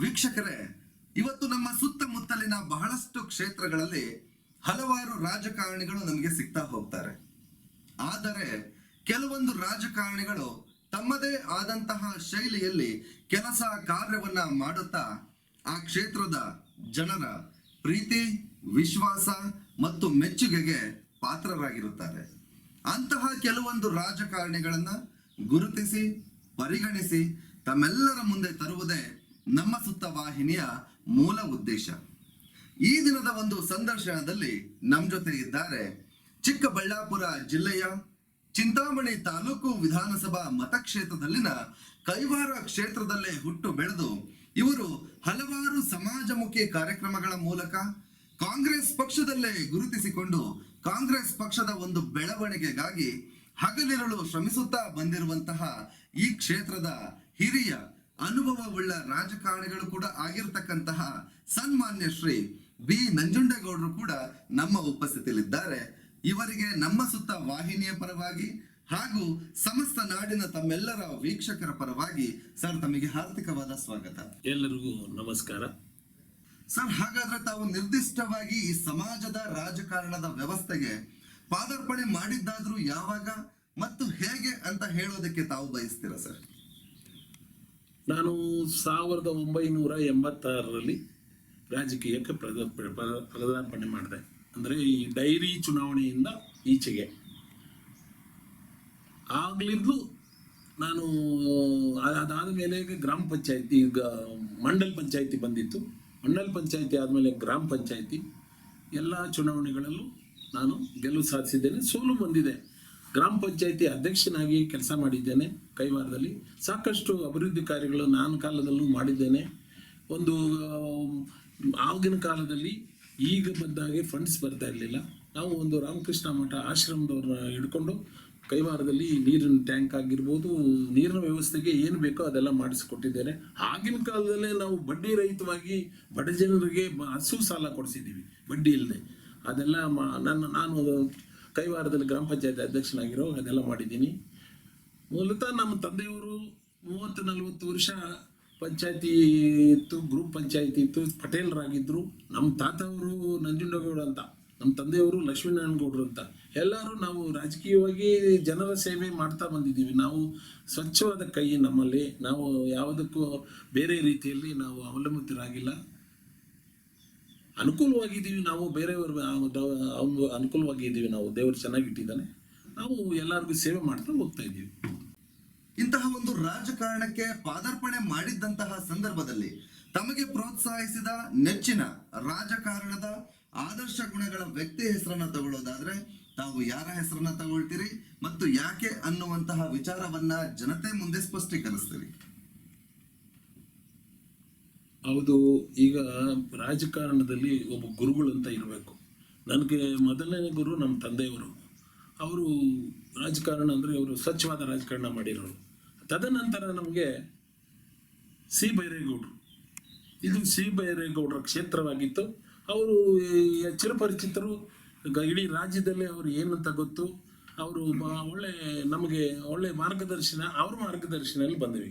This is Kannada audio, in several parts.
ವೀಕ್ಷಕರೇ, ಇವತ್ತು ನಮ್ಮ ಸುತ್ತಮುತ್ತಲಿನ ಬಹಳಷ್ಟು ಕ್ಷೇತ್ರಗಳಲ್ಲಿ ಹಲವಾರು ರಾಜಕಾರಣಿಗಳು ನಮಗೆ ಸಿಗ್ತಾ ಹೋಗ್ತಾರೆ. ಆದರೆ, ಕೆಲವೊಂದು ರಾಜಕಾರಣಿಗಳು ತಮ್ಮದೇ ಆದಂತಹ ಶೈಲಿಯಲ್ಲಿ ಕೆಲಸ ಕಾರ್ಯವನ್ನ ಮಾಡುತ್ತಾ, ಆ ಕ್ಷೇತ್ರದ ಜನರ ಪ್ರೀತಿ, ವಿಶ್ವಾಸ ಮತ್ತು ಮೆಚ್ಚುಗೆಗೆ ಪಾತ್ರರಾಗಿರುತ್ತಾರೆ. ಅಂತಹ ಕೆಲವೊಂದು ರಾಜಕಾರಣಿಗಳನ್ನ ಗುರುತಿಸಿ, ಪರಿಗಣಿಸಿ ತಮ್ಮೆಲ್ಲರ ಮುಂದೆ ತರುವುದೇ ನಮ್ಮ ಸುತ್ತ ವಾಹಿನಿಯ ಮೂಲ ಉದ್ದೇಶ. ಈ ದಿನದ ಒಂದು ಸಂದರ್ಶನದಲ್ಲಿ ನಮ್ಮ ಜೊತೆ ಇದ್ದಾರೆ ಚಿಕ್ಕಬಳ್ಳಾಪುರ ಜಿಲ್ಲೆಯ ಚಿಂತಾಮಣಿ ತಾಲೂಕು ವಿಧಾನಸಭಾ ಮತಕ್ಷೇತ್ರದಲ್ಲಿನ ಕೈವಾರ ಕ್ಷೇತ್ರದಲ್ಲೇ ಹುಟ್ಟು ಬೆಳೆದು ಇವರು ಹಲವಾರು ಸಮಾಜಮುಖಿ ಕಾರ್ಯಕ್ರಮಗಳ ಮೂಲಕ ಕಾಂಗ್ರೆಸ್ ಪಕ್ಷದಲ್ಲೇ ಗುರುತಿಸಿಕೊಂಡು ಕಾಂಗ್ರೆಸ್ ಪಕ್ಷದ ಒಂದು ಬೆಳವಣಿಗೆಗಾಗಿ ಹಗಲಿರುಳು ಶ್ರಮಿಸುತ್ತಾ ಬಂದಿರುವಂತಹ ಈ ಕ್ಷೇತ್ರದ ಹಿರಿಯ ಅನುಭವವುಳ್ಳ ರಾಜಕಾರಣಿಗಳು ಕೂಡ ಆಗಿರ್ತಕ್ಕಂತಹ ಸನ್ಮಾನ್ಯ ಶ್ರೀ ಬಿ. ನಂಜುಂಡೇಗೌಡರು ಕೂಡ ನಮ್ಮ ಉಪಸ್ಥಿತಿಯಲ್ಲಿದ್ದಾರೆ. ಇವರಿಗೆ ನಮ್ಮ ಸುತ್ತ ವಾಹಿನಿಯ ಪರವಾಗಿ ಹಾಗೂ ಸಮಸ್ತ ನಾಡಿನ ತಮ್ಮೆಲ್ಲರ ವೀಕ್ಷಕರ ಪರವಾಗಿ ಸರ್ ತಮಗೆ ಹಾರ್ದಿಕವಾದ ಸ್ವಾಗತ. ಎಲ್ಲರಿಗೂ ನಮಸ್ಕಾರ. ಸರ್ ಹಾಗಾದ್ರೆ ತಾವು ನಿರ್ದಿಷ್ಟವಾಗಿ ಈ ಸಮಾಜದ ರಾಜಕಾರಣದ ವ್ಯವಸ್ಥೆಗೆ ಪಾದಾರ್ಪಣೆ ಮಾಡಿದ್ದಾದ್ರೂ ಯಾವಾಗ ಮತ್ತು ಹೇಗೆ ಅಂತ ಹೇಳೋದಕ್ಕೆ ತಾವು ಬಯಸ್ತೀರಾ ಸರ್? ನಾನು ಸಾವಿರದ ಒಂಬೈನೂರ ಎಂಬತ್ತಾರರಲ್ಲಿ ರಾಜಕೀಯಕ್ಕೆ ಪ್ರದ ಪ್ರದಾರ್ಪಣೆ ಮಾಡಿದೆ. ಅಂದರೆ ಈ ಡೈರಿ ಚುನಾವಣೆಯಿಂದ ಈಚೆಗೆ. ಆಗ್ಲಿಂದಲೂ ನಾನು ಅದಾದ ಮೇಲೆ ಗ್ರಾಮ ಪಂಚಾಯತಿ ಈಗ ಮಂಡಲ್ ಪಂಚಾಯತಿ ಬಂದಿತ್ತು. ಮಂಡಲ್ ಪಂಚಾಯತಿ ಆದಮೇಲೆ ಗ್ರಾಮ ಪಂಚಾಯತಿ. ಎಲ್ಲ ಚುನಾವಣೆಗಳಲ್ಲೂ ನಾನು ಗೆಲುವು ಸಾಧಿಸಿದ್ದೇನೆ. ಸೋಲು ಬಂದಿದೆ. ಗ್ರಾಮ ಪಂಚಾಯತಿ ಅಧ್ಯಕ್ಷನಾಗಿ ಕೆಲಸ ಮಾಡಿದ್ದೇನೆ ಕೈವಾರದಲ್ಲಿ. ಸಾಕಷ್ಟು ಅಭಿವೃದ್ಧಿ ಕಾರ್ಯಗಳು ನಾನು ಕಾಲದಲ್ಲೂ ಮಾಡಿದ್ದೇನೆ. ಒಂದು ಆಗಿನ ಕಾಲದಲ್ಲಿ ಈಗ ಬಂದಾಗೆ ಫಂಡ್ಸ್ ಬರ್ತಾ ಇರಲಿಲ್ಲ. ನಾವು ಒಂದು ರಾಮಕೃಷ್ಣ ಮಠ ಆಶ್ರಮದವ್ರನ್ನ ಹಿಡ್ಕೊಂಡು ಕೈವಾರದಲ್ಲಿ ನೀರಿನ ಟ್ಯಾಂಕ್ ಆಗಿರ್ಬೋದು, ನೀರಿನ ವ್ಯವಸ್ಥೆಗೆ ಏನು ಬೇಕೋ ಅದೆಲ್ಲ ಮಾಡಿಸಿಕೊಟ್ಟಿದ್ದೇನೆ. ಆಗಿನ ಕಾಲದಲ್ಲೇ ನಾವು ಬಡ್ಡಿ ರಹಿತವಾಗಿ ಬಡ ಜನರಿಗೆ ಹಸು ಸಾಲ ಕೊಡಿಸಿದ್ದೀವಿ, ಬಡ್ಡಿ ಇಲ್ಲದೆ. ಅದೆಲ್ಲ ಮಾ, ನನ್ನ, ನಾನು ಕೈವಾರದಲ್ಲಿ ಗ್ರಾಮ ಪಂಚಾಯತ್ ಅಧ್ಯಕ್ಷನಾಗಿರೋ ಅದೆಲ್ಲ ಮಾಡಿದ್ದೀನಿ. ಮೂಲತಃ ನಮ್ಮ ತಂದೆಯವರು ಮೂವತ್ತು ನಲವತ್ತು ವರ್ಷ ಪಂಚಾಯತಿ ಇತ್ತು, ಗ್ರೂಪ್ ಪಂಚಾಯತಿ ಇತ್ತು ಪಟೇಲರಾಗಿದ್ದರು ನಮ್ಮ ತಾತವರು ನಂಜುಂಡಗೌಡ ಅಂತ, ನಮ್ಮ ತಂದೆಯವರು ಲಕ್ಷ್ಮೀನಾರಾಯಣ ಗೌಡರು ಅಂತ. ಎಲ್ಲರೂ ನಾವು ರಾಜಕೀಯವಾಗಿ ಜನರ ಸೇವೆ ಮಾಡ್ತಾ ಬಂದಿದ್ದೀವಿ. ನಾವು ಸ್ವಚ್ಛವಾದ ಕೈ ನಮ್ಮಲ್ಲಿ, ನಾವು ಯಾವುದಕ್ಕೂ ಬೇರೆ ರೀತಿಯಲ್ಲಿ ನಾವು ಅವಲಂಬಿತರಾಗಿಲ್ಲ. ಅನುಕೂಲವಾಗಿದ್ದೀವಿ ನಾವು, ಬೇರೆಯವ್ರ ಅನುಕೂಲವಾಗಿದ್ದೀವಿ ನಾವು ದೇವರು ಚೆನ್ನಾಗಿಟ್ಟಿದ್ದಾನೆ, ನಾವು ಎಲ್ಲರಿಗೂ ಸೇವೆ ಮಾಡ್ತಾ ಹೋಗ್ತಾ ಇದ್ದೀವಿ. ಇಂತಹ ಒಂದು ರಾಜಕಾರಣಕ್ಕೆ ಪಾದಾರ್ಪಣೆ ಮಾಡಿದ್ದಂತಹ ಸಂದರ್ಭದಲ್ಲಿ ತಮಗೆ ಪ್ರೋತ್ಸಾಹಿಸಿದ ನೆಚ್ಚಿನ ರಾಜಕಾರಣದ ಆದರ್ಶ ಗುಣಗಳ ವ್ಯಕ್ತಿ ಹೆಸರನ್ನ ತಗೊಳ್ಳೋದಾದ್ರೆ, ತಾವು ಯಾರ ಹೆಸರನ್ನ ತಗೊಳ್ತೀರಿ ಮತ್ತು ಯಾಕೆ ಅನ್ನುವಂತಹ ವಿಚಾರವನ್ನ ಜನತೆ ಮುಂದೆ ಸ್ಪಷ್ಟೀಕರಿಸ್ತೀರಿ? ಹೌದು, ಈಗ ರಾಜಕಾರಣದಲ್ಲಿ ಒಬ್ಬ ಗುರುಗಳು ಅಂತ ಇರಬೇಕು. ನನಗೆ ಮೊದಲನೇ ಗುರು ನಮ್ಮ ತಂದೆಯವರು. ಅವರು ರಾಜಕಾರಣ ಅಂದರೆ ಅವರು ಸ್ವಚ್ಛವಾದ ರಾಜಕಾರಣ ಮಾಡಿರೋರು. ತದನಂತರ ನಮಗೆ ಸಿ ಬೈರೇಗೌಡರು. ಇದು ಸಿ ಬೈರೇಗೌಡರ ಕ್ಷೇತ್ರವಾಗಿತ್ತು. ಅವರು ಚಿರಪರಿಚಿತರು ಇಡೀ ರಾಜ್ಯದಲ್ಲೇ ಅವರು ಏನಂತ ಗೊತ್ತು? ಅವರು ಒಳ್ಳೆ ನಮಗೆ ಒಳ್ಳೆ ಮಾರ್ಗದರ್ಶನ, ಅವ್ರ ಮಾರ್ಗದರ್ಶನದಲ್ಲಿ ಬಂದ್ವಿ.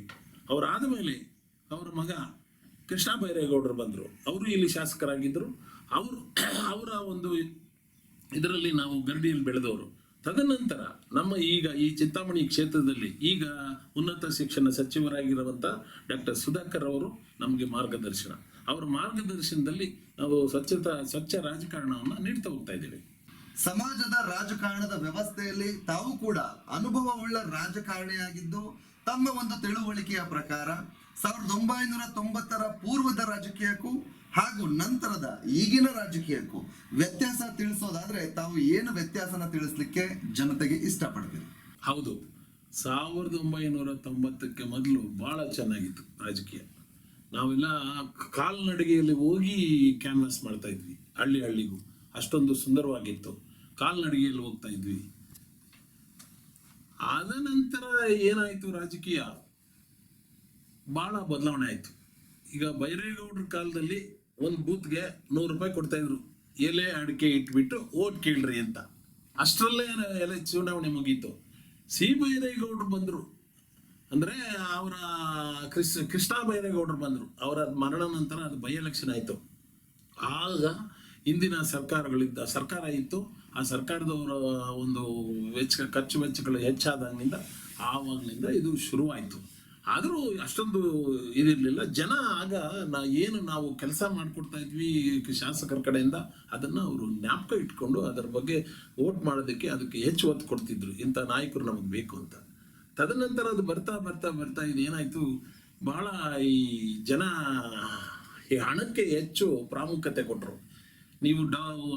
ಅವರಾದ ಮೇಲೆ ಅವರ ಮಗ ಕೃಷ್ಣ ಬೈರೇಗೌಡರು ಬಂದರು. ಅವರು ಇಲ್ಲಿ ಶಾಸಕರಾಗಿದ್ದರು ಅವರು ಅವರ ಒಂದು ಇದರಲ್ಲಿ ನಾವು ಗರಡಿಯಲ್ಲಿ ಬೆಳೆದವರು. ತದನಂತರ ನಮ್ಮ ಈಗ ಈ ಚಿಂತಾಮಣಿ ಕ್ಷೇತ್ರದಲ್ಲಿ ಈಗ ಉನ್ನತ ಶಿಕ್ಷಣ ಸಚಿವರಾಗಿರುವಂಥ ಡಾಕ್ಟರ್ ಸುಧಾಕರ್ ಅವರು ನಮಗೆ ಮಾರ್ಗದರ್ಶನ. ಅವರ ಮಾರ್ಗದರ್ಶನದಲ್ಲಿ ನಾವು ಸ್ವಚ್ಛತಾ, ಸ್ವಚ್ಛ ರಾಜಕಾರಣವನ್ನು ನೀಡ್ತಾ ಹೋಗ್ತಾ ಇದ್ದೇವೆ. ಸಮಾಜದ ರಾಜಕಾರಣದ ವ್ಯವಸ್ಥೆಯಲ್ಲಿ ತಾವು ಕೂಡ ಅನುಭವವುಳ್ಳ ರಾಜಕಾರಣಿಯಾಗಿದ್ದು ತಮ್ಮ ಒಂದು ತಿಳುವಳಿಕೆಯ ಪ್ರಕಾರ ಸಾವಿರದ ಒಂಬೈನೂರ ತೊಂಬತ್ತರ ಪೂರ್ವದ ರಾಜಕೀಯಕ್ಕೂ ಹಾಗೂ ನಂತರದ ಈಗಿನ ರಾಜಕೀಯಕ್ಕೂ ವ್ಯತ್ಯಾಸ ತಿಳಿಸೋದಾದ್ರೆ ತಾವು ಏನು ವ್ಯತ್ಯಾಸನ ತಿಳಿಸ್ಲಿಕ್ಕೆ ಜನತೆಗೆ ಇಷ್ಟಪಡ್ತೀರಿ? ಹೌದು. ಸಾವಿರದ ಒಂಬೈನೂರ ತೊಂಬತ್ತಕ್ಕೆ ಮೊದಲು ಬಹಳ ಚೆನ್ನಾಗಿತ್ತು ರಾಜಕೀಯ. ನಾವೆಲ್ಲ ಕಾಲ್ನಡಿಗೆಯಲ್ಲಿ ಹೋಗಿ ಕ್ಯಾನ್ವಾಸ್ ಮಾಡ್ತಾ ಇದ್ವಿ, ಹಳ್ಳಿ ಹಳ್ಳಿಗೂ. ಅಷ್ಟೊಂದು ಸುಂದರವಾಗಿತ್ತು. ಕಾಲ್ನಡಿಗೆಯಲ್ಲಿ ಹೋಗ್ತಾ ಇದ್ವಿ. ಆದ ನಂತರ ಏನಾಯಿತು ರಾಜಕೀಯ? ಭಾಳ ಬದಲಾವಣೆ ಆಯಿತು. ಈಗ ಬೈರೇಗೌಡ್ರ ಕಾಲದಲ್ಲಿ ಒಂದು ಬೂತ್ಗೆ ನೂರು ರೂಪಾಯಿ ಕೊಡ್ತಾ ಇದ್ರು. ಎಲೆ, ಅಡಿಕೆ ಇಟ್ಬಿಟ್ಟು ಓಟ್ ಕೇಳ್ರಿ ಅಂತ. ಅಷ್ಟರಲ್ಲೇ ಎಲೆ ಚುನಾವಣೆ ಮುಗೀತು. ಸಿ ಬೈರೇಗೌಡರು ಬಂದರು. ಅಂದ್ರೆ ಅವರ ಕೃಷ್ಣ ಕೃಷ್ಣ ಬೈರೇಗೌಡರು ಬಂದರು. ಅವರ ಮರಣ ನಂತರ ಅದು ಬೈ ಎಲೆಕ್ಷನ್ ಆಯಿತು. ಆಗ ಇಂದಿನ ಸರ್ಕಾರಗಳಿದ್ದ, ಸರ್ಕಾರ ಇತ್ತು. ಆ ಸರ್ಕಾರದವರ ಒಂದು ವೆಚ್ಚ, ಖರ್ಚು ವೆಚ್ಚಗಳು ಹೆಚ್ಚಾದಾಗಿನಿಂದ ಆವಾಗಲಿಂದ ಇದು ಶುರುವಾಯಿತು. ಆದರೂ ಅಷ್ಟೊಂದು ಇದಿರಲಿಲ್ಲ. ಜನ ಆಗ ನಾ ಏನು ನಾವು ಕೆಲಸ ಮಾಡಿಕೊಡ್ತಾ ಇದ್ವಿ ಶಾಸಕರ ಕಡೆಯಿಂದ, ಅದನ್ನು ಅವರು ಜ್ಞಾಪಕ ಇಟ್ಕೊಂಡು ಅದರ ಬಗ್ಗೆ ವೋಟ್ ಮಾಡೋದಕ್ಕೆ ಅದಕ್ಕೆ ಹೆಚ್ಚು ಒತ್ತು ಕೊಡ್ತಿದ್ರು. ಇಂಥ ನಾಯಕರು ನಮಗೆ ಬೇಕು ಅಂತ. ತದನಂತರ ಅದು ಬರ್ತಾ ಬರ್ತಾ ಬರ್ತಾ ಇದೇನಾಯಿತು, ಬಹಳ ಈ ಜನ ಈ ಹಣಕ್ಕೆ ಹೆಚ್ಚು ಪ್ರಾಮುಖ್ಯತೆ ಕೊಟ್ಟರು ನೀವು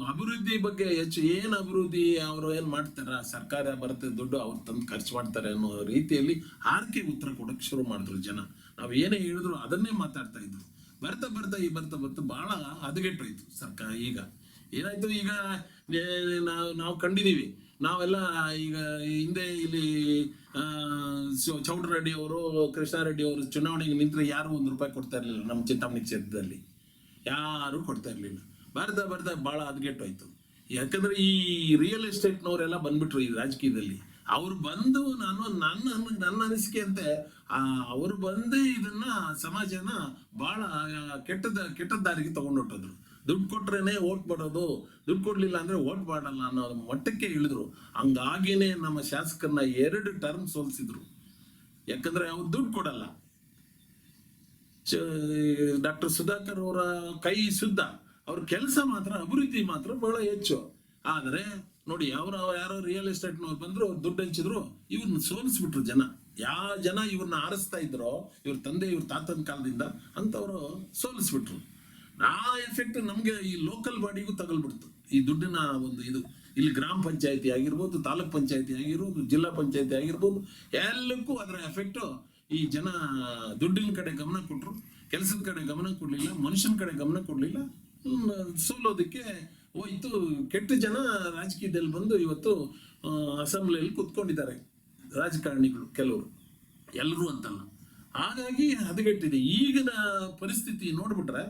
ಅಭಿವೃದ್ಧಿ ಬಗ್ಗೆ ಹೆಚ್ಚು ಏನು ಅಭಿವೃದ್ಧಿ ಅವರು ಏನು ಮಾಡ್ತಾರ ಸರ್ಕಾರ ಬರುತ್ತೆ ದುಡ್ಡು ಅವ್ರು ತಂದು ಖರ್ಚು ಮಾಡ್ತಾರೆ ಅನ್ನೋ ರೀತಿಯಲ್ಲಿ ಆರ್ಕೆ ಉತ್ತರ ಕೊಡೋಕೆ ಶುರು ಮಾಡಿದ್ರು ಜನ. ನಾವು ಏನೇ ಹೇಳಿದ್ರು ಅದನ್ನೇ ಮಾತಾಡ್ತಾ ಇದ್ರು. ಬರ್ತಾ ಬರ್ತಾ ಈ ಬರ್ತಾ ಬರ್ತಾ ಬಹಳ ಹದಗೆಟ್ಟೋಯ್ತು ಸರ್ಕಾರ ಈಗ. ಏನಾಯ್ತು ಈಗ ನಾವು ನಾವು ಕಂಡಿದ್ದೀವಿ ನಾವೆಲ್ಲ ಈಗ ಹಿಂದೆ ಇಲ್ಲಿ ಆ, ಚೌ- ಚೌಡ ರೆಡ್ಡಿ ಅವರು ಕೃಷ್ಣಾರೆಡ್ಡಿ ಅವರು ಚುನಾವಣೆಗೆ ನಿಂತರೆ ಯಾರು ಒಂದು ರೂಪಾಯಿ ಕೊಡ್ತಾ ಇರಲಿಲ್ಲ ನಮ್ಮ ಚಿಂತಾಮಣಿ ಕ್ಷೇತ್ರದಲ್ಲಿ. ಯಾರು ಕೊಡ್ತಾ ಇರಲಿಲ್ಲ. ಬರ್ತಾ ಬರ್ತಾ ಭಾಳ ಹದಗೆಟ್ಟೋಯ್ತು ಯಾಕಂದ್ರೆ ಈ ರಿಯಲ್ ಎಸ್ಟೇಟ್ನವರೆಲ್ಲ ಬಂದ್ಬಿಟ್ರು ಈ ರಾಜಕೀಯದಲ್ಲಿ. ಅವ್ರು ಬಂದು ನಾನು ನನ್ನ ನನ್ನ ಅನಿಸಿಕೆ ಅಂತೆ ಅವ್ರು ಬಂದು ಇದನ್ನ ಸಮಾಜನ ಭಾಳ ಕೆಟ್ಟದ ಕೆಟ್ಟ ದಾರಿಗೆ ತಗೊಂಡೊಟ್ಟದ್ರು. ದುಡ್ಡು ಕೊಟ್ರೇನೆ ಓಟ್ ಮಾಡೋದು ದುಡ್ಡು ಕೊಡ್ಲಿಲ್ಲ ಅಂದ್ರೆ ಓಟ್ ಮಾಡಲ್ಲ ಅನ್ನೋ ಮಟ್ಟಕ್ಕೆ ಇಳಿದ್ರು. ಹಂಗಾಗಿನೇ ನಮ್ಮ ಶಾಸಕರನ್ನ ಎರಡು ಟರ್ಮ್ ಸೋಲಿಸಿದ್ರು. ಯಾಕಂದ್ರೆ ಅವ್ರು ದುಡ್ಡು ಕೊಡಲ್ಲ. ಡಾಕ್ಟರ್ ಸುಧಾಕರ್ ಅವರ ಕೈ ಶುದ್ಧ. ಅವ್ರ ಕೆಲಸ ಮಾತ್ರ, ಅಭಿವೃದ್ಧಿ ಮಾತ್ರ ಬಹಳ ಹೆಚ್ಚು. ಆದರೆ ನೋಡಿ, ಅವರ ಯಾರೋ ರಿಯಲ್ ಎಸ್ಟೇಟ್ನವ್ರು ಬಂದ್ರು, ಅವ್ರು ದುಡ್ಡು ಹಂಚಿದ್ರು ಇವ್ರನ್ನ ಸೋಲಿಸ್ಬಿಟ್ರು ಜನ. ಯಾವ ಜನ ಇವ್ರನ್ನ ಆರಿಸ್ತಾ ಇದ್ರೋ, ಇವ್ರ ತಂದೆ, ಇವ್ರ ತಾತನ ಕಾಲದಿಂದ ಅಂತವ್ರು ಸೋಲಿಸ್ಬಿಟ್ರು. ಆ ಎಫೆಕ್ಟ್ ನಮಗೆ ಈ ಲೋಕಲ್ ಬಾಡಿಗೂ ತಗಲ್ಬಿಡ್ತು. ಈ ದುಡ್ಡಿನ ಒಂದು ಇದು, ಇಲ್ಲಿ ಗ್ರಾಮ ಪಂಚಾಯತಿ ಆಗಿರ್ಬೋದು, ತಾಲೂಕ್ ಪಂಚಾಯತಿ ಆಗಿರ್ಬೋದು, ಜಿಲ್ಲಾ ಪಂಚಾಯತಿ ಆಗಿರ್ಬೋದು, ಎಲ್ಲಕ್ಕೂ ಅದರ ಎಫೆಕ್ಟು ಈ ಜನ ದುಡ್ಡಿನ ಕಡೆ ಗಮನ ಕೊಟ್ಟರು ಕೆಲಸದ ಕಡೆ ಗಮನ ಕೊಡಲಿಲ್ಲ, ಮನುಷ್ಯನ ಕಡೆ ಗಮನ ಕೊಡಲಿಲ್ಲ. ಸೋಲೋದಕ್ಕೆ ಹೋಯ್ತು ಕೆಟ್ಟ ಜನ ರಾಜಕೀಯದಲ್ಲಿ ಬಂದು ಇವತ್ತು ಅಸೆಂಬ್ಲಿಯಲ್ಲಿ ಕುತ್ಕೊಂಡಿದ್ದಾರೆ ರಾಜಕಾರಣಿಗಳು ಕೆಲವರು. ಎಲ್ಲರೂ ಅಂತಲ್ಲ. ಹಾಗಾಗಿ ಹದಗೆಟ್ಟಿದೆ. ಈಗಿನ ಪರಿಸ್ಥಿತಿ ನೋಡ್ಬಿಟ್ರೆ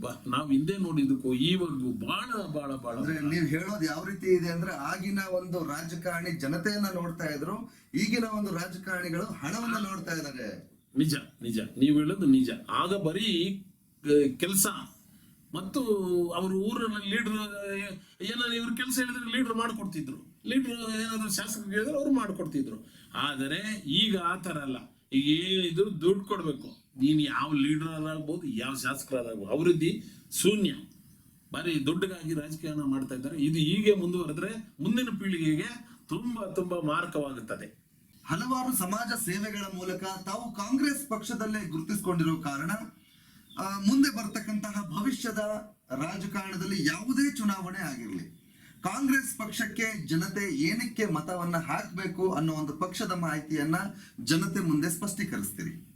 ಬಾ ನಾವು ಹಿಂದೆ ನೋಡಿದಕ್ಕೂ ಈವರೆಗೂ ಬಹಳ ಬಹಳ ಬಹಳ ನೀವ್ ಹೇಳೋದು ಯಾವ ರೀತಿ ಇದೆ ಅಂದ್ರೆ ಆಗಿನ ಒಂದು ರಾಜಕಾರಣಿ ಜನತೆಯನ್ನ ನೋಡ್ತಾ ಇದ್ರು ಈಗಿನ ಒಂದು ರಾಜಕಾರಣಿಗಳು ಹಣವನ್ನ ನೋಡ್ತಾ ಇದ್ದಾರೆ. ನಿಜ ನಿಜ. ನೀವು ಹೇಳೋದು ನಿಜ. ಆಗ ಬರೀ ಕೆಲಸ ಮತ್ತು ಅವರು ಊರಲ್ಲಿ ಲೀಡರ್ ಏನಾದ್ರು ಇವ್ರ ಕೆಲಸ ಹೇಳಿದ್ರೆ ಲೀಡರ್ ಮಾಡಿಕೊಡ್ತಿದ್ರು. ಲೀಡರ್ ಏನಾದ್ರು ಶಾಸಕರು ಹೇಳಿದ್ರೆ ಅವ್ರು ಮಾಡ್ಕೊಡ್ತಿದ್ರು. ಆದರೆ ಈಗ ಆ ಥರ ಅಲ್ಲ. ಈಗ ಏನಿದ್ರು ದುಡ್ಡು ಕೊಡಬೇಕು. ನೀನು ಯಾವ ಲೀಡರ್ ಆಗ್ಬೋದು ಯಾವ ಶಾಸಕರಾಗಬಹುದು ಅಭಿವೃದ್ಧಿ ಶೂನ್ಯ. ಬರೀ ದುಡ್ಡಿಗಾಗಿ ರಾಜಕೀಯನ ಮಾಡ್ತಾ ಇದ್ದಾರೆ. ಇದು ಹೀಗೆ ಮುಂದುವರೆದ್ರೆ ಮುಂದಿನ ಪೀಳಿಗೆಗೆ ತುಂಬಾ ತುಂಬಾ ಮಾರಕವಾಗುತ್ತದೆ. ಹಲವಾರು ಸಮಾಜ ಸೇವೆಗಳ ಮೂಲಕ ತಾವು ಕಾಂಗ್ರೆಸ್ ಪಕ್ಷದಲ್ಲೇ ಗುರುತಿಸಿಕೊಂಡಿರೋ ಕಾರಣ ಮುಂದೆ ಬರ್ತಕ್ಕಂತಹ ಭವಿಷ್ಯದ ರಾಜಕಾರಣದಲ್ಲಿ ಯಾವುದೇ ಚುನಾವಣೆ ಆಗಿರಲಿ, ಕಾಂಗ್ರೆಸ್ ಪಕ್ಷಕ್ಕೆ ಜನತೆ ಏನಕ್ಕೆ ಮತವನ್ನ ಹಾಕಬೇಕು ಅನ್ನೋ ಒಂದು ಪಕ್ಷದ ಮಾಹಿತಿಯನ್ನ ಜನತೆ ಮುಂದೆ ಸ್ಪಷ್ಟೀಕರಿಸ್ತೀರಿ.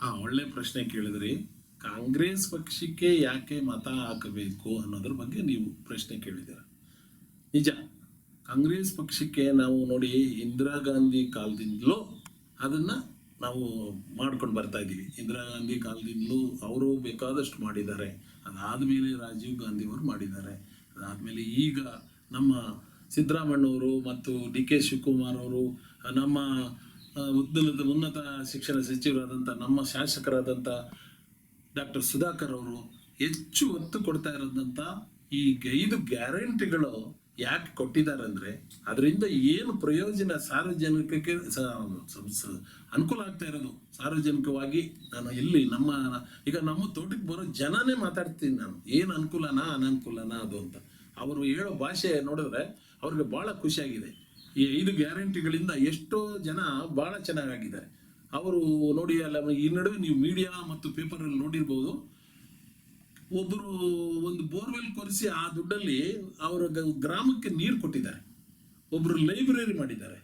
ಆ, ಒಳ್ಳೆ ಪ್ರಶ್ನೆ ಕೇಳಿದ್ರಿ. ಕಾಂಗ್ರೆಸ್ ಪಕ್ಷಕ್ಕೆ ಯಾಕೆ ಮತ ಹಾಕಬೇಕು ಅನ್ನೋದ್ರ ಬಗ್ಗೆ ನೀವು ಪ್ರಶ್ನೆ ಕೇಳಿದ್ದೀರ. ನಿಜ, ಕಾಂಗ್ರೆಸ್ ಪಕ್ಷಕ್ಕೆ ನಾವು ನೋಡಿ ಇಂದಿರಾ ಗಾಂಧಿ ಕಾಲದಿಂದಲೂ ಅದನ್ನ ನಾವು ಮಾಡ್ಕೊಂಡು ಬರ್ತಾ ಇದ್ದೀವಿ. ಇಂದಿರಾ ಗಾಂಧಿ ಕಾಲದಿಂದಲೂ ಅವರು ಬೇಕಾದಷ್ಟು ಮಾಡಿದ್ದಾರೆ. ಅದಾದಮೇಲೆ ರಾಜೀವ್ ಗಾಂಧಿ ಅವರು ಮಾಡಿದ್ದಾರೆ. ಅದಾದಮೇಲೆ ಈಗ ನಮ್ಮ ಸಿದ್ದರಾಮಣ್ಣವರು ಮತ್ತು ಡಿ ಕೆ ಶಿವಕುಮಾರ್ ಅವರು, ನಮ್ಮ ಉದ್ದಲದ ಉನ್ನತ ಶಿಕ್ಷಣ ಸಚಿವರಾದಂಥ, ನಮ್ಮ ಶಾಸಕರಾದಂಥ ಡಾಕ್ಟರ್ ಸುಧಾಕರ್ ಅವರು ಹೆಚ್ಚು ಒತ್ತು ಕೊಡ್ತಾ ಇರೋದಂಥ ಈ ಐದು ಗ್ಯಾರಂಟಿಗಳು ಯಾಕೆ ಕೊಟ್ಟಿದ್ದಾರೆ ಅಂದರೆ ಅದರಿಂದ ಏನು ಪ್ರಯೋಜನ ಸಾರ್ವಜನಿಕಕ್ಕೆ ಅನುಕೂಲ ಆಗ್ತಾ ಇರೋದು. ಸಾರ್ವಜನಿಕವಾಗಿ ನಾನು ಇಲ್ಲಿ ನಮ್ಮ, ಈಗ ನಮ್ಮ ತೋಟಕ್ಕೆ ಬರೋ ಜನನೇ ಮಾತಾಡ್ತೀನಿ ನಾನು. ಏನು ಅನುಕೂಲನಾ, ಅನನುಕೂಲನಾ ಅದು ಅಂತ. ಅವರು ಹೇಳೋ ಭಾಷೆ ನೋಡಿದ್ರೆ ಅವ್ರಿಗೆ ಭಾಳ ಖುಷಿಯಾಗಿದೆ. ಈ ಐದು ಗ್ಯಾರಂಟಿಗಳಿಂದ ಎಷ್ಟೋ ಜನ ಭಾಳ ಚೆನ್ನಾಗಾಗಿದ್ದಾರೆ. ಅವರು ನೋಡಿ, ಅಲ್ಲ, ಈ ನಡುವೆ ನೀವು ಮೀಡಿಯಾ ಮತ್ತು ಪೇಪರಲ್ಲಿ ನೋಡಿರ್ಬೋದು. ಒಬ್ಬರು ಒಂದು ಬೋರ್ವೆಲ್ ಕೊರೆಸಿ ಆ ದುಡ್ಡಲ್ಲಿ ಅವರ ಗ್ರಾಮಕ್ಕೆ ನೀರು ಕೊಟ್ಟಿದ್ದಾರೆ. ಒಬ್ಬರು ಲೈಬ್ರರಿ ಮಾಡಿದ್ದಾರೆ.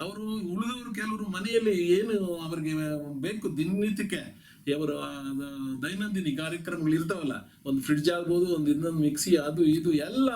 ಅವರು ಉಳಿದವರು ಕೆಲವರು ಮನೆಯಲ್ಲಿ ಏನು ಅವರಿಗೆ ಬೇಕು ದಿನನಿತ್ಯಕ್ಕೆ ಅವರ ದೈನಂದಿನ ಕಾರ್ಯಕ್ರಮಗಳು ಇರ್ತಾವಲ್ಲ, ಒಂದು ಫ್ರಿಡ್ಜ್ ಆಗ್ಬೋದು, ಒಂದು ಇನ್ನೊಂದು ಮಿಕ್ಸಿ ಅದು ಇದು ಎಲ್ಲ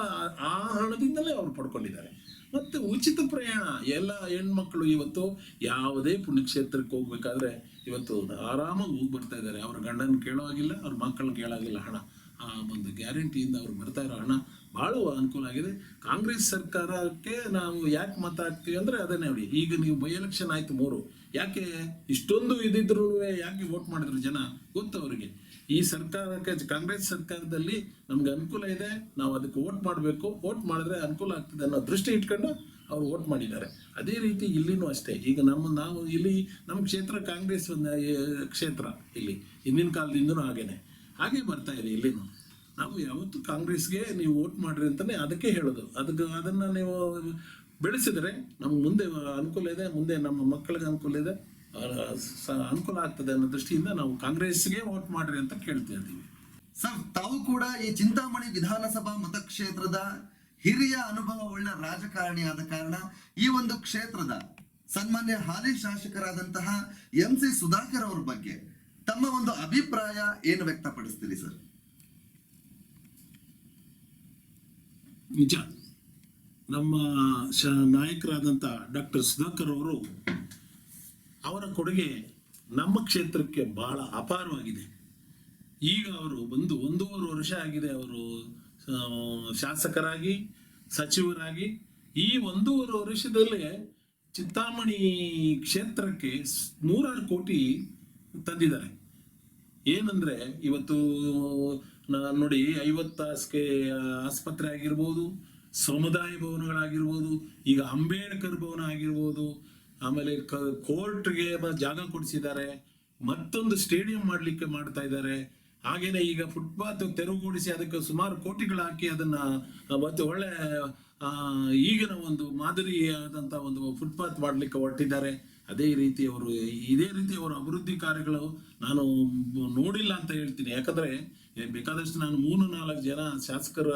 ಆ ಹಣದಿಂದಲೇ ಅವರು ಪಡ್ಕೊಂಡಿದ್ದಾರೆ. ಮತ್ತು ಉಚಿತ ಪ್ರಯಾಣ ಎಲ್ಲ ಹೆಣ್ಮಕ್ಳು ಇವತ್ತು ಯಾವುದೇ ಪುಣ್ಯಕ್ಷೇತ್ರಕ್ಕೆ ಹೋಗ್ಬೇಕಾದ್ರೆ ಇವತ್ತು ಆರಾಮಾಗಿ ಹೋಗಿ ಬರ್ತಾ ಇದ್ದಾರೆ. ಅವ್ರ ಗಂಡನ ಕೇಳೋ ಹಾಗಿಲ್ಲ ಅವ್ರ ಮಕ್ಕಳನ್ನ ಕೇಳೋಗಿಲ್ಲ ಹಣ, ಆ ಒಂದು ಗ್ಯಾರಂಟಿಯಿಂದ ಅವ್ರು ಬರ್ತಾ ಇರೋ ಹಣ ಭಾಳ ಅನುಕೂಲ ಆಗಿದೆ. ಕಾಂಗ್ರೆಸ್ ಸರ್ಕಾರಕ್ಕೆ ನಾವು ಯಾಕೆ ಮತ ಹಾಕ್ತೀವಿ ಅಂದರೆ ಅದನ್ನೇ ನೋಡಿ. ಈಗ ನೀವು ಬೈ ಎಲೆಕ್ಷನ್ ಆಯ್ತು ಮೂರು. ಯಾಕೆ ಇಷ್ಟೊಂದು ಇದ್ದಿದ್ರು ಯಾಕೆ ವೋಟ್ ಮಾಡಿದ್ರು ಜನ? ಗೊತ್ತು ಅವರಿಗೆ. ಈ ಸರ್ಕಾರಕ್ಕೆ, ಕಾಂಗ್ರೆಸ್ ಸರ್ಕಾರದಲ್ಲಿ ನಮ್ಗೆ ಅನುಕೂಲ ಇದೆ. ನಾವು ಅದಕ್ಕೆ ವೋಟ್ ಮಾಡಬೇಕು. ವೋಟ್ ಮಾಡಿದ್ರೆ ಅನುಕೂಲ ಆಗ್ತದೆ ಅನ್ನೋ ದೃಷ್ಟಿ ಇಟ್ಕೊಂಡು ಅವ್ರು ಓಟ್ ಮಾಡಿದ್ದಾರೆ. ಅದೇ ರೀತಿ ಇಲ್ಲಿನೂ ಅಷ್ಟೇ. ಈಗ ನಮ್ಮ ನಾವು ಇಲ್ಲಿ ನಮ್ಮ ಕ್ಷೇತ್ರ ಕಾಂಗ್ರೆಸ್ ಒಂದು ಕ್ಷೇತ್ರ ಇಲ್ಲಿ, ಹಿಂದಿನ ಕಾಲದಿಂದನೂ ಹಾಗೇನೆ. ಹಾಗೆ ಬರ್ತಾ ಇದೆ ಇಲ್ಲಿನೂ. ನಾವು ಯಾವತ್ತು ಕಾಂಗ್ರೆಸ್ಗೆ ನೀವು ಓಟ್ ಮಾಡ್ರಿ ಅಂತಲೇ ಅದಕ್ಕೆ ಹೇಳೋದು. ಅದಕ್ಕೆ ಅದನ್ನ ನೀವು ಬೆಳೆಸಿದರೆ ನಮ್ಗೆ ಮುಂದೆ ಅನುಕೂಲ ಇದೆ, ಮುಂದೆ ನಮ್ಮ ಮಕ್ಕಳಿಗೆ ಅನುಕೂಲ ಇದೆ. ಅನುಕೂಲ ಆಗ್ತದೆ ಅನ್ನೋ ದೃಷ್ಟಿಯಿಂದ ನಾವು ಕಾಂಗ್ರೆಸ್ಗೆ ಓಟ್ ಮಾಡ್ರಿ ಅಂತ ಕೇಳ್ತಾ ಇದ್ದೀವಿ. ಸರ್, ತಾವು ಕೂಡ ಈ ಚಿಂತಾಮಣಿ ವಿಧಾನಸಭಾ ಮತಕ್ಷೇತ್ರದ ಹಿರಿಯ ಅನುಭವವುಳ್ಳ ರಾಜಕಾರಣಿ ಆದ ಕಾರಣ ಈ ಒಂದು ಕ್ಷೇತ್ರದ ಸನ್ಮಾನ್ಯ ಹಾಲಿ ಶಾಸಕರಾದಂತಹ ಎಂ ಸಿ ಸುಧಾಕರ್ ಅವರ ಬಗ್ಗೆ ತಮ್ಮ ಒಂದು ಅಭಿಪ್ರಾಯ ಏನು ವ್ಯಕ್ತಪಡಿಸ್ತೀರಿ ಸರ್? ನಿಜ. ನಮ್ಮ ಶ ಡಾಕ್ಟರ್ ಸುಧಾಕರ್ ಅವರು ಅವರ ಕೊಡುಗೆ ನಮ್ಮ ಕ್ಷೇತ್ರಕ್ಕೆ ಬಹಳ ಅಪಾರವಾಗಿದೆ. ಈಗ ಅವರು ಬಂದು ಒಂದೂವರೆ ವರ್ಷ ಆಗಿದೆ ಅವರು ಶಾಸಕರಾಗಿ, ಸಚಿವರಾಗಿ ಈ ಒಂದೂವರೆ ವರ್ಷದಲ್ಲೇ ಚಿಂತಾಮಣಿ ಕ್ಷೇತ್ರಕ್ಕೆ ನೂರಾರು ಕೋಟಿ ತಂದಿದ್ದಾರೆ. ಏನಂದ್ರೆ, ಇವತ್ತು ನೋಡಿ, ಐವತ್ತು ಹಾಸಿಗೆ ಆಸ್ಪತ್ರೆ ಆಗಿರ್ಬೋದು, ಸಮುದಾಯ ಭವನಗಳಾಗಿರ್ಬೋದು, ಈಗ ಅಂಬೇಡ್ಕರ್ ಭವನ ಆಗಿರ್ಬೋದು, ಆಮೇಲೆ ಕೋರ್ಟ್ಗೆ ಜಾಗ ಕೊಡಿಸಿದ್ದಾರೆ, ಮತ್ತೊಂದು ಸ್ಟೇಡಿಯಂ ಮಾಡಲಿಕ್ಕೆ ಮಾಡ್ತಾ ಇದ್ದಾರೆ. ಹಾಗೇನೆ ಈಗ ಫುಟ್ಪಾತ್ ತೆರವುಗೊಳಿಸಿ ಅದಕ್ಕೆ ಸುಮಾರು ಕೋಟಿಗಳು ಹಾಕಿ ಅದನ್ನ ಮತ್ತೆ ಒಳ್ಳೆ ಈಗಿನ ಒಂದು ಮಾದರಿಯಾದಂತ ಒಂದು ಫುಟ್ಪಾತ್ ಮಾಡ್ಲಿಕ್ಕೆ ಹೊರಟಿದ್ದಾರೆ. ಅದೇ ರೀತಿ ಅವರು, ಇದೇ ರೀತಿ ಅವರ ಅಭಿವೃದ್ಧಿ ಕಾರ್ಯಗಳು ನಾನು ನೋಡಿಲ್ಲ ಅಂತ ಹೇಳ್ತೀನಿ. ಯಾಕಂದ್ರೆ ಬೇಕಾದಷ್ಟು ನಾನು ಮೂರು ನಾಲ್ಕು ಜನ ಶಾಸಕರ,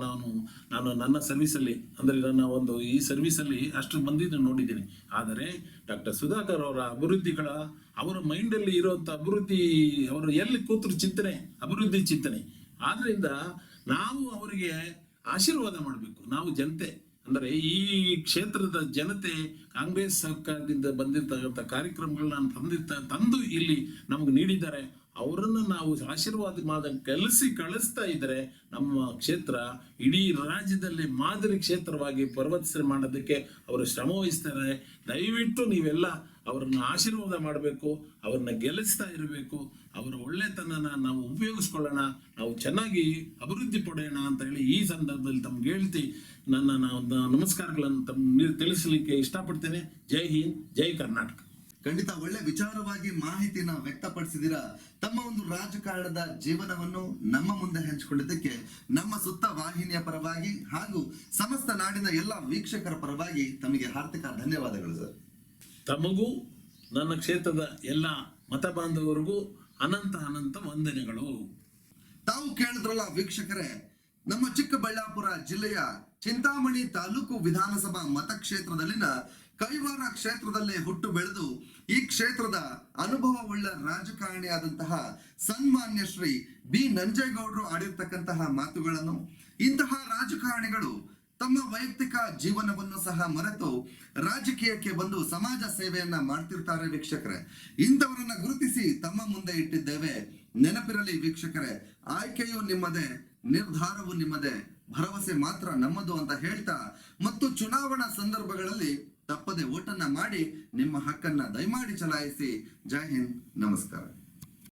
ನಾನು ನಾನು ನನ್ನ ಸರ್ವಿಸಲ್ಲಿ ಅಂದ್ರೆ ನನ್ನ ಒಂದು ಈ ಸರ್ವಿಸಲ್ಲಿ ಅಷ್ಟು ಮಂದಿನ ನೋಡಿದ್ದೀನಿ. ಆದರೆ, ಡಾಕ್ಟರ್ ಸುಧಾಕರ್ ಅವರ ಅಭಿವೃದ್ಧಿಗಳ ಅವರ ಮೈಂಡಲ್ಲಿ ಇರುವಂಥ ಅಭಿವೃದ್ಧಿ, ಅವರು ಎಲ್ಲಿ ಕೂತರು ಚಿಂತನೆ, ಅಭಿವೃದ್ಧಿ ಚಿಂತನೆ. ಆದ್ದರಿಂದ ನಾವು ಅವರಿಗೆ ಆಶೀರ್ವಾದ ಮಾಡಬೇಕು. ನಾವು ಜನತೆ, ಅಂದರೆ ಈ ಕ್ಷೇತ್ರದ ಜನತೆ, ಕಾಂಗ್ರೆಸ್ ಸರ್ಕಾರದಿಂದ ಬಂದಿರ್ತಕ್ಕಂಥ ಕಾರ್ಯಕ್ರಮಗಳನ್ನ ತಂದಿರ್ತ ತಂದು ಇಲ್ಲಿ ನಮಗೆ ನೀಡಿದ್ದಾರೆ. ಅವರನ್ನು ನಾವು ಆಶೀರ್ವಾದ ಮಾದ ಕಲಿಸಿ ಕಳಿಸ್ತಾ ಇದ್ದರೆ ನಮ್ಮ ಕ್ಷೇತ್ರ ಇಡೀ ರಾಜ್ಯದಲ್ಲಿ ಮಾದರಿ ಕ್ಷೇತ್ರವಾಗಿ ಪರ್ವತ ಮಾಡೋದಕ್ಕೆ ಅವರು ಶ್ರಮ ವಹಿಸ್ತಾರೆ. ದಯವಿಟ್ಟು ನೀವೆಲ್ಲ ಅವರನ್ನು ಆಶೀರ್ವಾದ ಮಾಡಬೇಕು, ಅವರನ್ನ ಗೆಲ್ಲಿಸ್ತಾ ಇರಬೇಕು, ಅವರ ಒಳ್ಳೆತನನ ನಾವು ಉಪಯೋಗಿಸ್ಕೊಳ್ಳೋಣ, ನಾವು ಚೆನ್ನಾಗಿ ಅಭಿವೃದ್ಧಿ ಪಡೆಯೋಣ ಅಂತ ಹೇಳಿ ಈ ಸಂದರ್ಭದಲ್ಲಿ ತಮ್ಗೆ ಹೇಳ್ತಿ, ನನ್ನ ನಾವು ನಮಸ್ಕಾರಗಳನ್ನು ತಮ್ಮ ತಿಳಿಸಲಿಕ್ಕೆ ಇಷ್ಟಪಡ್ತೇನೆ. ಜೈ ಹಿಂದ್, ಜೈ ಕರ್ನಾಟಕ. ಖಂಡಿತ ಒಳ್ಳೆ ವಿಚಾರವಾಗಿ ಮಾಹಿತಿನ ವ್ಯಕ್ತಪಡಿಸಿದಿರ. ತಮ್ಮ ಒಂದು ರಾಜಕಾರಣದ ಜೀವನವನ್ನು ನಮ್ಮ ಮುಂದೆ ಹಂಚಿಕೊಂಡಿದ್ದಕ್ಕೆ, ನಮ್ಮ ಸುತ್ತ ವಾಹಿನಿಯ ಪರವಾಗಿ ಹಾಗೂ ಸಮಸ್ತ ನಾಡಿನ ಎಲ್ಲ ವೀಕ್ಷಕರ ಪರವಾಗಿ ತಮಗೆ ಹಾರ್ದಿಕ ಧನ್ಯವಾದಗಳು, ಸರ್. ತಮಗೂ ನನ್ನ ಕ್ಷೇತ್ರದ ಎಲ್ಲ ಮತ ಬಾಂಧವರಿಗೂ ಅನಂತ ಅನಂತ ವಂದನೆಗಳು. ತಾವು ಕೇಳಿದ್ರಲ್ಲ ವೀಕ್ಷಕರೇ, ನಮ್ಮ ಚಿಕ್ಕಬಳ್ಳಾಪುರ ಜಿಲ್ಲೆಯ ಚಿಂತಾಮಣಿ ತಾಲೂಕು ವಿಧಾನಸಭಾ ಮತಕ್ಷೇತ್ರದಲ್ಲಿನ ಕೈವಾರ ಕ್ಷೇತ್ರದಲ್ಲೇ ಹುಟ್ಟು ಬೆಳೆದು ಈ ಕ್ಷೇತ್ರದ ಅನುಭವವುಳ್ಳ ರಾಜಕಾರಣಿಯಾದಂತಹ ಸನ್ಮಾನ್ಯ ಶ್ರೀ ಬಿ. ನಂಜೇಗೌಡರು ಆಡಿರ್ತಕ್ಕಂತಹ ಮಾತುಗಳನ್ನು ಇಂತಹ ರಾಜಕಾರಣಿಗಳು ತಮ್ಮ ವೈಯಕ್ತಿಕ ಜೀವನವನ್ನು ಸಹ ಮರೆತು ರಾಜಕೀಯಕ್ಕೆ ಬಂದು ಸಮಾಜ ಸೇವೆಯನ್ನ ಮಾಡ್ತಿರ್ತಾರೆ ವೀಕ್ಷಕರೇ. ಇಂಥವರನ್ನ ಗುರುತಿಸಿ ತಮ್ಮ ಮುಂದೆ ಇಟ್ಟಿದ್ದೇವೆ. ನೆನಪಿರಲಿ ವೀಕ್ಷಕರೇ, ಆಯ್ಕೆಯು ನಿಮ್ಮದೇ, ನಿರ್ಧಾರವು ನಿಮ್ಮದೇ, ಭರವಸೆ ಮಾತ್ರ ನಮ್ಮದು ಅಂತ ಹೇಳ್ತಾ ಮತ್ತು ಚುನಾವಣಾ ಸಂದರ್ಭಗಳಲ್ಲಿ ತಪ್ಪದೆ ಓಟನ್ನ ಮಾಡಿ ನಿಮ್ಮ ಹಕ್ಕನ್ನ ದಯಮಾಡಿ ಚಲಾಯಿಸಿ. ಜೈ ಹಿಂದ್, ನಮಸ್ಕಾರ.